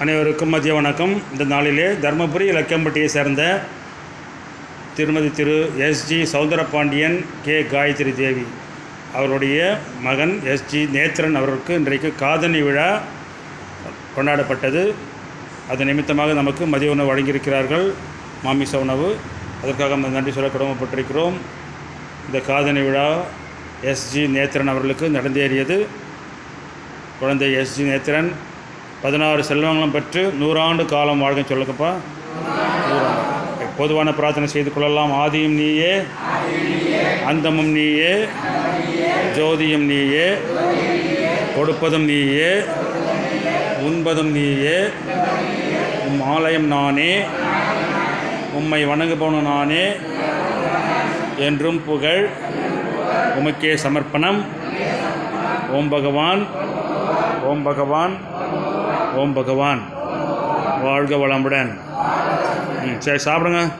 அனைவருக்கும் மதிய வணக்கம். இந்த நாளிலே தருமபுரி இலக்கியம்பட்டியை சேர்ந்த திருமதி திரு எஸ்ஜி சௌந்தரபாண்டியன் கே. காயத்ரி தேவி அவருடைய மகன் எஸ்ஜி நேத்திரன் அவருக்கு இன்றைக்கு காதணி விழா கொண்டாடப்பட்டது. அது நிமித்தமாக நமக்கு மதிய உணவு வழங்கியிருக்கிறார்கள். மாமிச உணவு. அதற்காக நம்ம நன்றி சொல்ல கடமைப்பட்டிருக்கிறோம். இந்த காதணி விழா எஸ்ஜி நேத்திரன் அவர்களுக்கு நடந்தேறியது. குழந்தை எஸ்ஜி நேத்திரன் பதினாறு செல்வங்களும் பெற்று நூறாண்டு காலம் வாழ்க்கை சொல்லுங்கப்பா. பொதுவான பிரார்த்தனை செய்து கொள்ளலாம். ஆதியும் நீயே. அந்தமும் நீயே. ஜோதியும் நீயே. கொடுப்பதும் நீயே. உண்பதும் நீயே. உம் ஆலயம் நானே. உம்மை வணங்குபவனும் நானே. என்றும் புகழ் உமக்கே சமர்ப்பணம். ஓம் பகவான். ஓம் பகவான். ஓம் பகவான். வாழ்க வளமுடன். ம் சரி சாப்பிடுங்க.